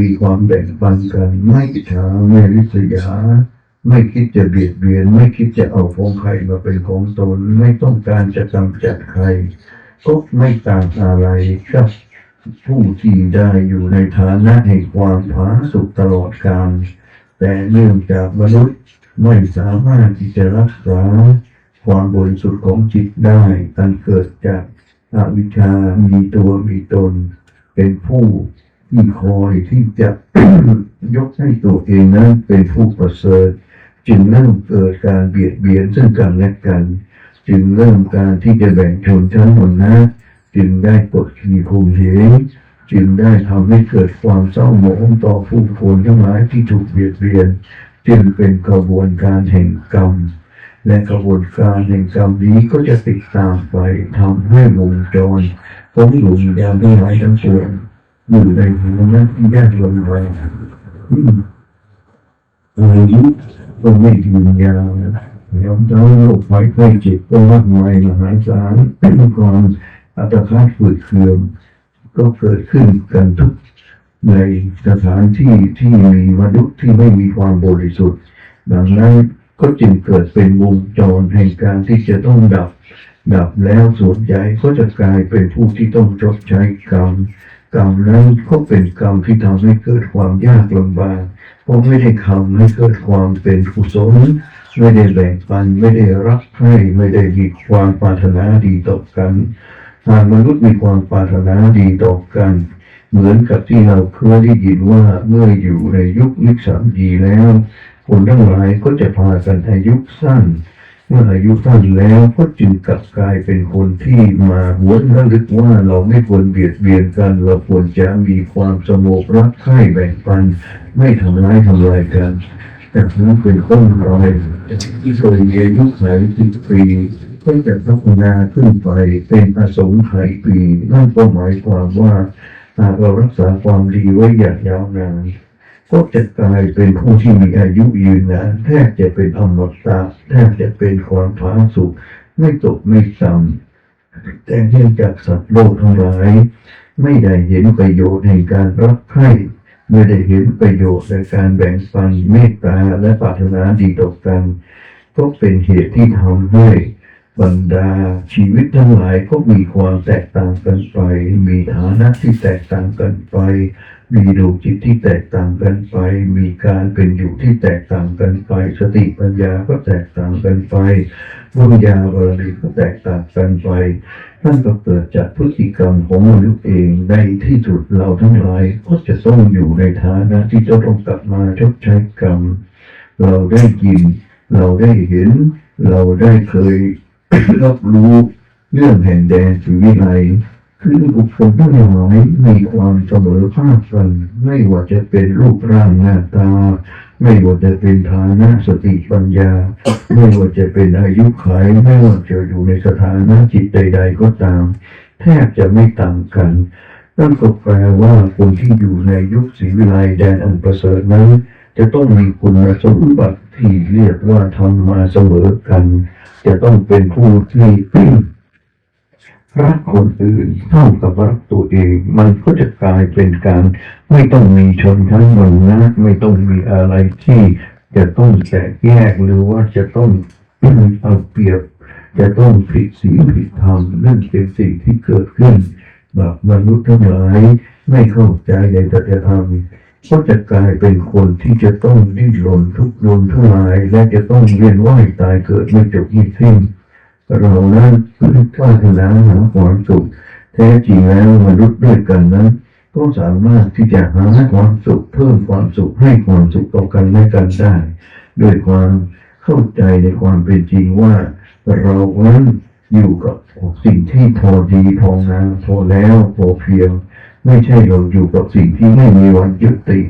มีความแบ่งปันกัน ไม่อิจฉาไม่ริษยา ไม่คิดจะเบียดเบียน ไม่คิดจะเอาของใครมาเป็นของตน ไม่ต้องการจะกำจัดใคร ก็ไม่ต่างอะไรกับผู้ที่ได้อยู่ในฐานะแห่งความผาสุกตลอดกาลแต่เนื่องจากมนุษย์ไม่สามารถที่จะรักษาความบริสุทธิ์ของจิตได้อันเกิดจากอวิชชามีตัวมีตน เป็นผู้ ที่คอยที่จะยกให้ตัวเองนั้นเป็นผู้ประเสริฐจึงเริ่มเกิดการเบียดเบียนซึ่งกันและกัน จึงเริ่มการที่จะแบ่งชนชั้นวรรณะจึงได้กดขี่ข่มเหงจึงได้ทำให้เกิดความเศร้าหมองต่อผู้คนทั้งหลายที่ถูกเบียดเบียน จึงเป็นกระบวนการแห่งกรรม และกระบวนการแห่งกรรมนี้ก็จะติดตามไปทำให้วงจรของหลุมยามทั้งหลายทั้งปวง อยู่ในหัวนั้นที่ยากลงไปอืมอายุก็ไม่ยืนยาวนะแล้วทั้งโรคภัยไข้เจ็บก็มากมายมหาศาลความอัตคัดฝืดเคืองก็เกิดขึ้นกันทุกในสถานที่ที่มีมนุษย์ที่ไม่มีความบริสุทธิ์ ดังนั้นก็จึงเกิดเป็นวงจรแห่งการที่จะต้องดับ ดับแล้วส่วนใหญ่ก็จะกลายเป็นผู้ที่ต้องชดใช้กรรม กรรมนั้นก็เป็นกรรมที่ทำให้เกิดความยากลำบากเพราะไม่ได้ทำให้เกิดความเป็นกุศลไม่ได้แบ่งปันไม่ได้รักให้ไม่ได้มีความปรารถนาดีต่อกันหากมนุษย์มีความปรารถนาดีต่อกัน เหมือนกับที่เราเคยได้ยินว่าเมื่ออยู่ในยุคนิสสัมยีแล้ว คนทั้งหลายก็จะพากันอายุสั้น เมื่ออายุสั้นแล้วก็จึงกลับกลายเป็นคนที่มาหวนระลึกว่าเราไม่ควรเบียดเบียนกัน เราควรจะมีความสงบรักใคร่แบ่งปัน ไม่ทำร้ายทำลายกันแต่นั้นเป็นต้นรอยที่เคยมีอายุหลายสิบปีก็จะพัฒนาขึ้นไปเป็นอสงไขยปีนั่นก็หมายความว่าหากเรารักษาความดีไว้อย่างยาวนาน ก็จะกลายเป็นผู้ที่มีอายุยืนนานแทบจะเป็นอมตะแทบจะเป็นความผาสุกไม่ตกไม่ต่ำแต่เนื่องจากสัตว์โลกทั้งหลาย ไม่ได้เห็นประโยชน์ในการรักใคร่ไม่ได้เห็นประโยชน์ในการแบ่งปันเมตตาและปรารถนาดีต่อกันก็เป็นเหตุที่ทำให้บรรดาชีวิตทั้งหลายก็มีความแตกต่างกันไป มีฐานะที่แตกต่างกันไป มีดวงจิตที่แตกต่างกันไป มีการเป็นอยู่ที่แตกต่างกันไป สติปัญญาก็แตกต่างกันไปวิญญาบารมีก็แตกต่างกันไปนั่นก็เกิดจากพฤติกรรมของมนุษย์เองในที่สุดเราทั้งหลายก็จะต้องอยู่ในฐานะที่จะต้องกลับมาชดใช้กรรม เราได้ยิน เราได้เห็น เราได้เคยรับรู้เรื่องแห่งแดนสีวิไล คือบุคคลทั้งหลายมีความเสมอภาคกันไม่ว่าจะเป็นรูปร่างหน้าตา ไม่ว่าจะเป็นฐานะสติปัญญา ไม่ว่าจะเป็นอายุขัยไม่ว่าจะอยู่ในสถานะจิตใด ๆ ก็ตาม แทบจะไม่ต่างกันนั่นก็แปลว่าคนที่อยู่ในยุคศรีวิไลแดนอันประเสริฐนั้น จะต้องมีคุณสมบัติที่เรียกว่าทำมาเสมอกัน จะต้องเป็นผู้ที่ รักคนอื่นเท่ากับรักตัวเอง มันก็จะกลายเป็นการ ไม่ต้องมีชนชั้นวรรณะไม่ต้องมีอะไรที่จะต้องแตกแยกหรือว่าจะต้องเอาเปรียบ จะต้องผิดศีลผิดธรรมนั่นเป็นสิ่งที่เกิดขึ้นแบบมนุษย์ทั้งหลายไม่เข้าใจในสัจธรรมก็จะกลายเป็นคนที่จะต้องดิ้นรนทุกข์รนทุรายและจะต้องเวียนว่ายตายเกิดไม่จบไม่สิ้น เรานั้นปรารถนาหาความสุขแท้จริงแล้วมนุษย์ด้วยกันนั้น ก็สามารถที่จะหาความสุขเพิ่มความสุขให้ความสุขต่อกันและกันได้ด้วยความเข้าใจในความเป็นจริงว่าเรานั้นอยู่กับสิ่งที่พอดีพองามพอแล้วพอเพียง ไม่ใช่เราอยู่กับสิ่งที่ไม่มีวันยุติ